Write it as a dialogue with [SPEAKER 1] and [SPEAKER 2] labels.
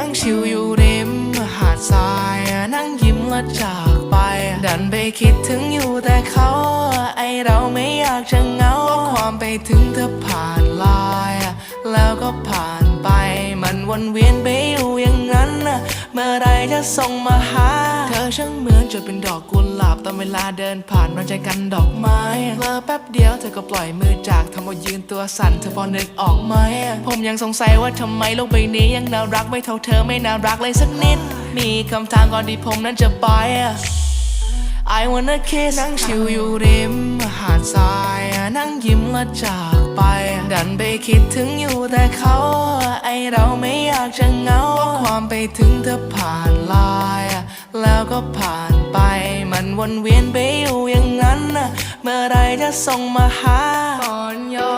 [SPEAKER 1] นั่งชิวอยู่ริมหาดทรายนั่งยิ้มและจากไป ดันไปคิดถึงอยู่แต่เขาไอเราไม่อยากจะเหงาความไปถึงเธอผ่านลาย แล้วก็ผ่านไปมันวนเวียนไป เมื่อไรจะส่งมาหา เธอช่างเหมือนจะเป็นดอกกุหลาบตอนเวลาเดินผ่านมาใจกันดอกไม้เลอแป๊บเดียวเธอก็ปล่อยมือจากทำเอายืนตัวสั่นเธอพอนึกออกไหมผมยังสงสัยว่าทำไมโลกใบนี้ยังน่ารักไม่เท่าเธอไม่น่ารักเลยสักนิด มีคำถามก่อนที่ผมนั้นจะไป I wanna kiss นั่งชิวอยู่ริมหาดทราย นั่งยิ้มและจากไป ดันไปคิดถึงอยู่แต่เขา ความไปถึงเธอผ่านไลน์แล้วก็ผ่านไปมันวนเวียนไปอยู่อย่างนั้นนะเมื่อไรจะส่งมาหาก่อนย้อน